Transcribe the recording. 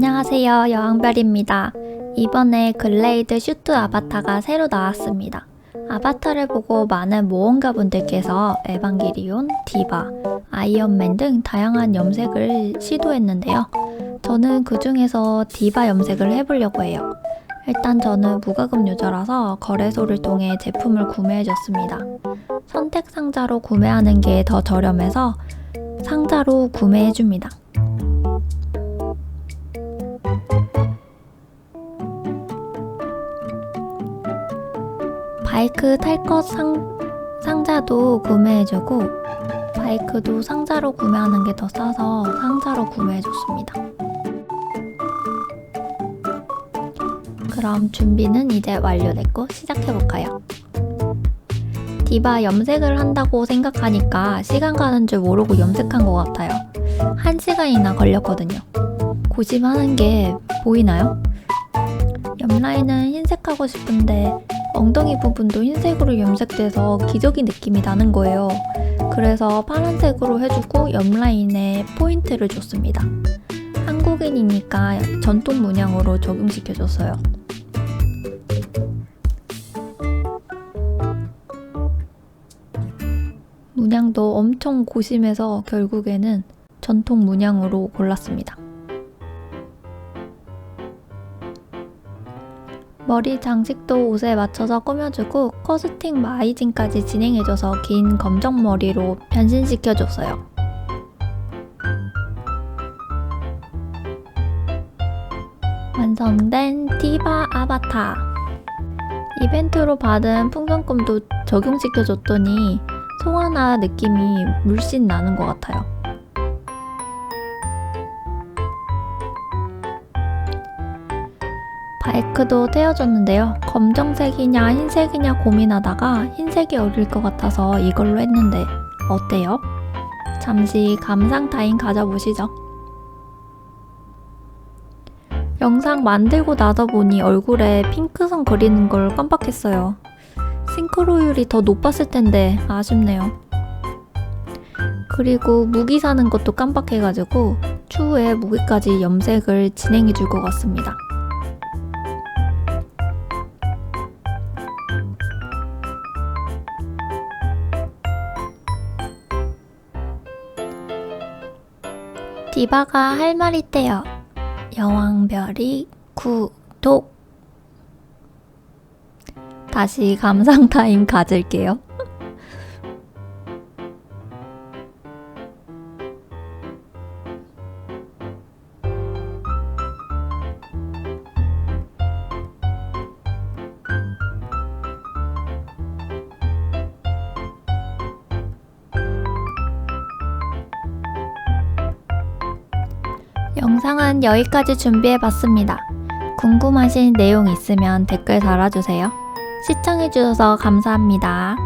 안녕하세요. 여왕별입니다. 이번에 글레이드 슈트 아바타가 새로 나왔습니다. 아바타를 보고 많은 모험가 분들께서 에반게리온, 디바, 아이언맨 등 다양한 염색을 시도했는데요. 저는 그 중에서 디바 염색을 해보려고 해요. 일단 저는 무과금 유저라서 거래소를 통해 제품을 구매해줬습니다. 선택 상자로 구매하는 게 더 저렴해서 상자로 구매해줍니다. 바이크 탈 것 상자도 구매해주고 바이크도 상자로 구매하는 게 더 싸서 상자로 구매해줬습니다. 그럼 준비는 이제 완료됐고 시작해볼까요? 디바 염색을 한다고 생각하니까 시간 가는 줄 모르고 염색한 것 같아요. 한 시간이나 걸렸거든요. 고심하는 게 보이나요? 옆라인은 흰색하고 싶은데 엉덩이 부분도 흰색으로 염색돼서 기저귀 느낌이 나는 거예요. 그래서 파란색으로 해주고 옆라인에 포인트를 줬습니다. 한국인이니까 전통 문양으로 적용시켜줬어요. 문양도 엄청 고심해서 결국에는 전통 문양으로 골랐습니다. 머리 장식도 옷에 맞춰서 꾸며주고 커스팅 마이징까지 진행해줘서 긴 검정 머리로 변신시켜줬어요. 완성된 디바 아바타 이벤트로 받은 풍선껌도 적용시켜줬더니 송하나 느낌이 물씬 나는 것 같아요. 바이크도 태워줬는데요. 검정색이냐 흰색이냐 고민하다가 흰색이 어울릴 것 같아서 이걸로 했는데 어때요? 잠시 감상 타임 가져보시죠. 영상 만들고 나서 보니 얼굴에 핑크선 그리는 걸 깜빡했어요. 싱크로율이 더 높았을 텐데 아쉽네요. 그리고 무기 사는 것도 깜빡해가지고 추후에 무기까지 염색을 진행해 줄 것 같습니다. 디바가 할말 있대요. 여왕별이 구독. 다시 감상 타임 가질게요. 영상은 여기까지 준비해봤습니다. 궁금하신 내용 있으면 댓글 달아주세요. 시청해주셔서 감사합니다.